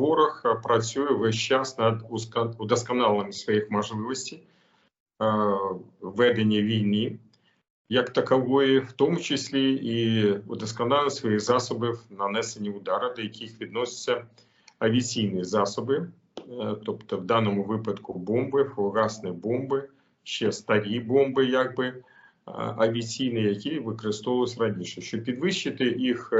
ворог е, працює весь час над удосконаленням своїх можливостей е, ведення війни як такової, в тому числі і удосконалення своїх засобів нанесення удару, до яких відносяться авіаційні засоби, е, тобто в даному випадку бомби, фугасні бомби, ще старі бомби, якби е, авіаційні, які використовувалися раніше, щоб підвищити їх.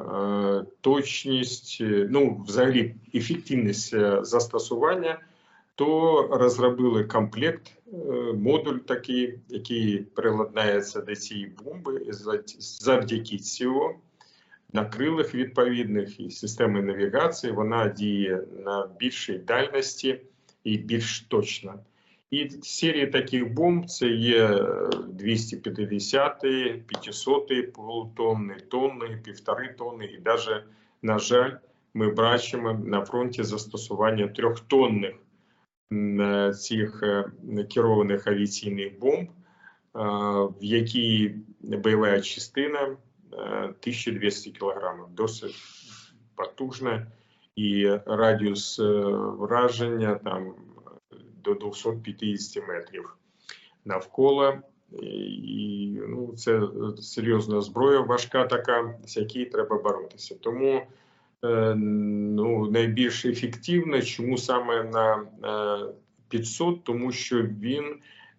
Е, Точність, е, ну взагалі ефективність е, застосування, то розробили комплект, модуль такий, який приладнається до цієї бомби, і завдяки цього на крилах відповідних і системи навігації вона діє на більшій дальності і більш точно. І серії таких бомб це є е, 250, 500 полутонни, тонни, півтори тонни, і навіть, на жаль, ми бачимо на фронті застосування трьохтонних е, цих е, керованих авіаційних бомб, е, в якій бойова частина е, 1200 кг, досить потужна, і радіус е, враження там до 250 метрів навколо. І ну, це серйозна зброя, важка така, з якій треба боротися. Тому е, ну, найбільш ефективно, чому саме на е, 500, тому що він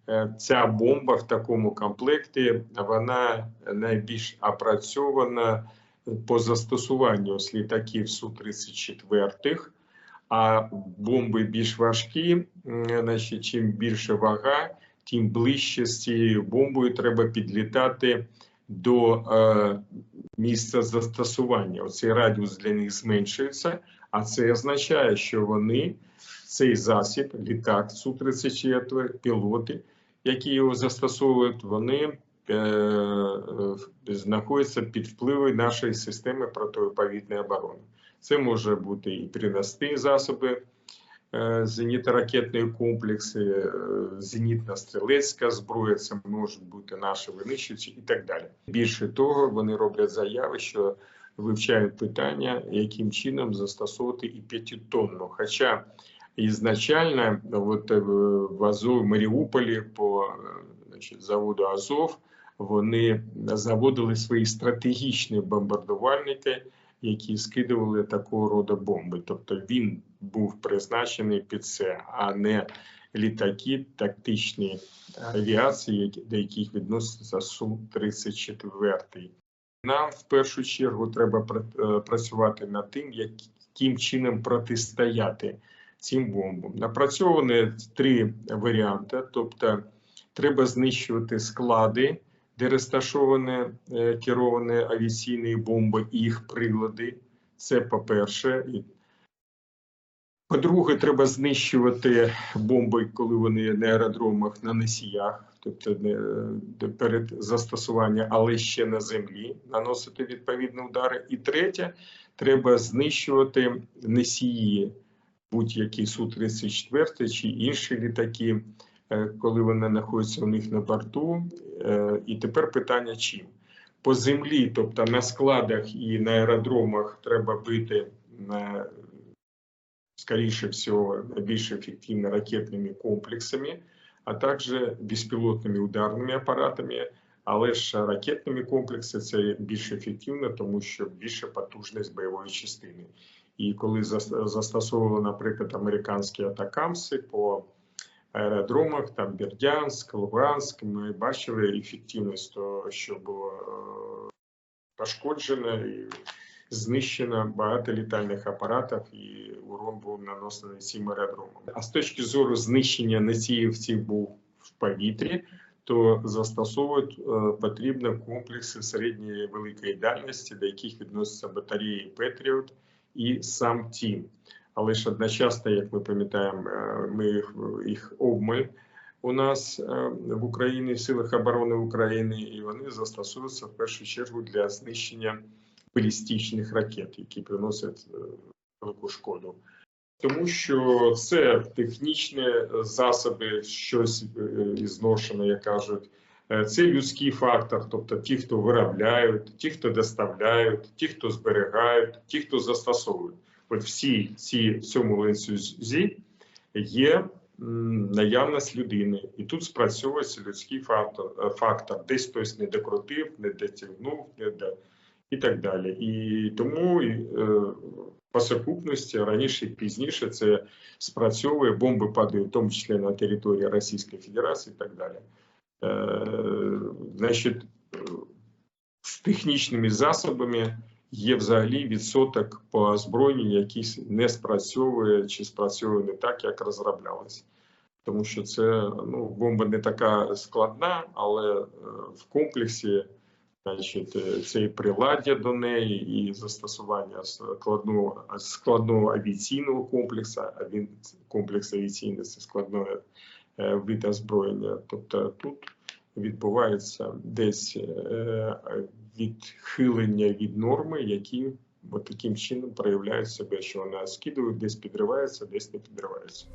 е, ця бомба в такому комплекті вона найбільш опрацьована по застосуванню з літаків Су-34, а бомби більш важкі, значить, чим більше вага, тим ближче з цією бомбою треба підлітати до е, місця застосування. Оцей радіус для них зменшується, а це означає, що вони цей засіб, літак Су-34, пілоти, які його застосовують, вони е, знаходяться під впливом нашої системи протиповітряної оборони. Це може бути і переносні засоби, е, зенітно-ракетні комплекси, е, зенітно-стрілецька зброя, це можуть бути наші винищувачі і так далі. Більше того, вони роблять заяви, що вивчають питання, яким чином застосовувати і п'ятитонну. Хоча ізначально от, е, в Азов, Маріуполі по значить, заводу Азов вони заводили свої стратегічні бомбардувальники які скидували такого роду бомби. Тобто він був призначений під це, а не літаки тактичні авіації, до яких відноситься Су-34. Нам в першу чергу треба е, працювати над тим, яким чином протистояти цим бомбам. Напрацьовані три варіанти, тобто треба знищувати склади де розташовані е, керовані авіаційні бомби і їх прилади. Це по-перше. По-друге, треба знищувати бомби, коли вони на аеродромах, на носіях, тобто перед застосуванням, але ще на землі, наносити відповідні удари. І третє, треба знищувати носії, будь-які Су-34 чи інші літаки, е, коли вони знаходяться у них на борту. Е, І тепер питання чим? По землі, тобто на складах і на аеродромах, треба бити на, скоріше всього, найбільш ефективно ракетними комплексами, а також безпілотними ударними апаратами. Але ж ракетними комплекси це більш ефективно, тому що більша потужність бойової частини. І коли застосовували, наприклад, американські атакамси по аеродромах, там Бердянськ, Луганськ, ми бачили ефективність того, що було е, пошкоджено і знищено багато літальних апаратів, і урон був наносений цим аеродромам. А з точки зору знищення носіїв цих був в повітрі, то застосовують е, потрібно комплекси середньої великої дальності, до яких відносяться батареї Петріот і сам Тім. Але ж одночасно, як ми пам'ятаємо, е, ми їх, їх обмаль у нас е, в Україні, в силах оборони України, і вони застосуються в першу чергу для знищення балістичних ракет, які приносять е, велику шкоду. Тому що це технічні засоби, щось зношене, як кажуть. Це людський фактор, тобто ті, хто виробляють, ті, хто доставляють, ті, хто зберігають, ті, хто застосовують. От всі ці цьому ланцюзі є наявність людини, і тут спрацьовується людський фактор, е, фактор. Десь хтось не докрутив, не дотягнув, не до і так далі. І тому е, по сукупності раніше і пізніше це спрацьовує, бомби падають, в тому числі на території Російської Федерації і так далі. Е, значить, з технічними засобами є взагалі відсоток по озброєнню, який не спрацьовує чи спрацьовує не так, як розроблялось. Тому що це ну, бомба не така складна, але е, в комплексі значить, е, це приладдя до неї, і застосування складного, складного авіаційного комплексу, аві... комплекс авіаційний це складної е, вид озброєння. Тобто тут відбувається десь відхилення від норми, які от таким чином проявляють себе, що вона скидує, десь підривається, десь не підривається.